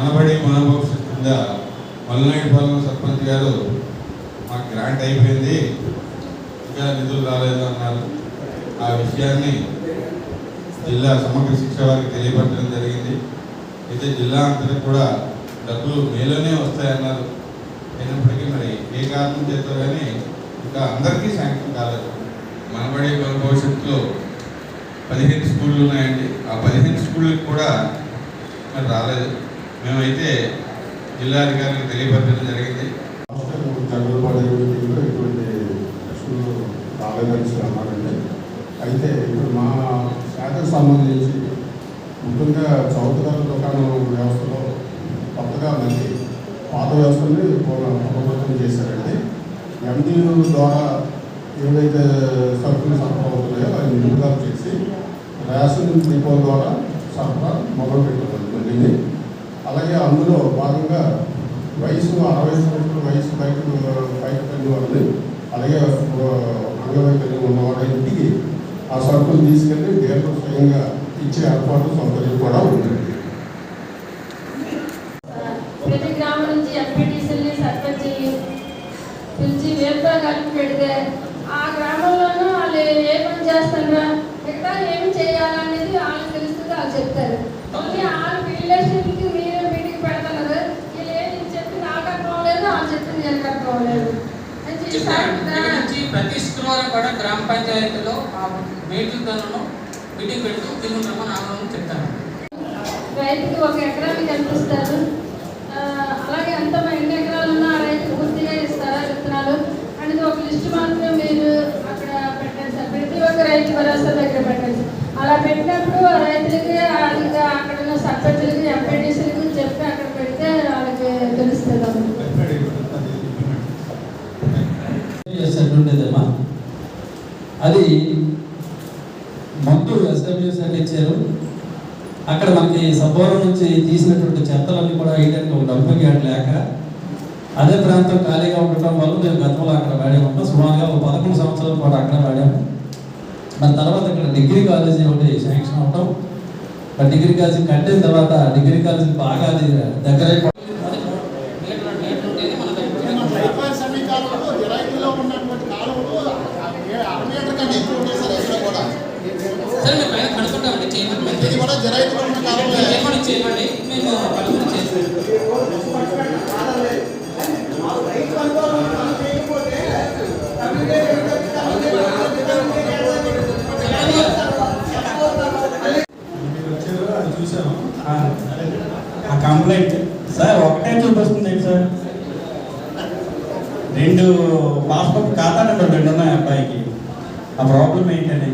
మనబడి మన భవిష్యత్తు కింద మల్లనాయుడుపాలెం సర్పంచ్ గారు మాకు గ్రాంట్ అయిపోయింది. ఇంకా నిధులు రాలేదు అన్నారు. ఆ విషయాన్ని జిల్లా సమగ్ర శిక్ష వారికి తెలియపరచడం జరిగింది. అయితే జిల్లా అంతటా కూడా డబ్బులు మేలోనే వస్తాయన్నారు. అయినప్పటికీ మరి ఏ కారణం చేత కానీ ఇంకా అందరికీ శాంక్షన్ కాలేదు. మనబడి మన భవిష్యత్తులో పదిహేను స్కూళ్ళు ఉన్నాయండి. ఆ పదిహేను స్కూళ్ళకి కూడా మరి రాలేదు. మేమైతే జిల్లా అధికారులకు తెలియపరచడం జరిగింది. అయితే ఇప్పుడు మా శాఖకు సంబంధించి ముఖ్యంగా చౌకధర దుకాణం వ్యవస్థలో కొత్తగా మళ్ళీ పాత వ్యవస్థని పునరుద్ధరణ చేశారండి. ఎండీలు ద్వారా ఏవైతే సరుకులు సరఫరా అవుతున్నాయో అవి నిలుపుదల చేసి రేషన్ డిపో ద్వారా సరఫరా మొదలు పెట్టారు మళ్ళీ అలాగే అందులో భాగంగా వయసు అరవై సంవత్సరాల వయసు బయట బయట పడిన వాళ్ళని అలాగే అంగవైకల్యం ఉన్నవాళ్ళ ఇంటికి ఆ సరుకులు తీసుకెళ్ళి డీలర్ స్వయంగా ఇచ్చే ఏర్పాటు సౌకర్యం కూడా ఉంటుంది ప్రతి గ్రామం నుంచి ఎంపీటీసీని సర్పంచ్ పిలిచి వేరుతో కలిపి పెడితే ఆ గ్రామంలోనూ వాళ్ళు ఏ పని చేస్తారా మిగతా ఏం చేయాలనేది వాళ్ళకి తెలుస్తుంది వాళ్ళు చెప్తారు ఓన్లీ వాళ్ళ రిలేషన్కి మీరే మీటింగ్ పెడతారు వీళ్ళు ఏం చెప్పి నాకు అర్థం అవ్వలేదు వాళ్ళు చెప్పింది నేను అర్థం అవ్వలేదు అని చెప్పి చెప్పారు సార్, ఇక్కడ నుంచి ప్రతి శుక్రవారం కూడా గ్రామ పంచాయతీలో ఆ మీటింగ్లను మీటింగ్ పెడుతూ తిరుగుతామని ఆందోళన చెప్తాను రైతుకి ఒక ఎకరానికి ఎంత ఇస్తారు అలాగే ఎంత ఎన్ని ఎకరాలు ఉన్నా ఆ రైతు పూర్తిగా ఇస్తారా విత్తనాలు అనేది ఒక లిస్ట్ మాత్రం మీరు అక్కడ పెట్టండి సార్. ప్రతి ఒక్క రైతు భరోసా దగ్గర పెట్టండి అలా పెట్టినప్పుడు ఆ రైతులకి అక్కడ ఉన్న చేసినటువంటిదమ్మా అది మందు ఎస్డబ్ల్యూఎస్ అని ఇచ్చారు. అక్కడ మనకి సబ్బోరం నుంచి తీసినటువంటి చెత్తలన్నీ కూడా వేయడానికి ఒక డంపింగ్ యార్డ్ లేక అదే ప్రాంతం ఖాళీగా ఉండటం వల్ల మేము గతంలో అక్కడ వాడాము. సుమారుగా ఒక పదకొండు సంవత్సరాల పాటు అక్కడ వాడాము. మన తర్వాత ఇక్కడ డిగ్రీ కాలేజీ ఒకటి శాంక్షన్ అవటం. ఆ డిగ్రీ కాలేజీ కట్టిన తర్వాత డిగ్రీ కాలేజీ బాగా అది దగ్గర ఇది కూడా చేయమండి మేము చూసాము ఆ కంప్లైంట్. సార్ ఒకటే చూపిస్తుంది సార్? రెండు పాస్బుక్ ఖాతా నెంబర్ రెండు ఉన్నాయి అబ్బాయికి. ఆ ప్రాబ్లం ఏంటండి?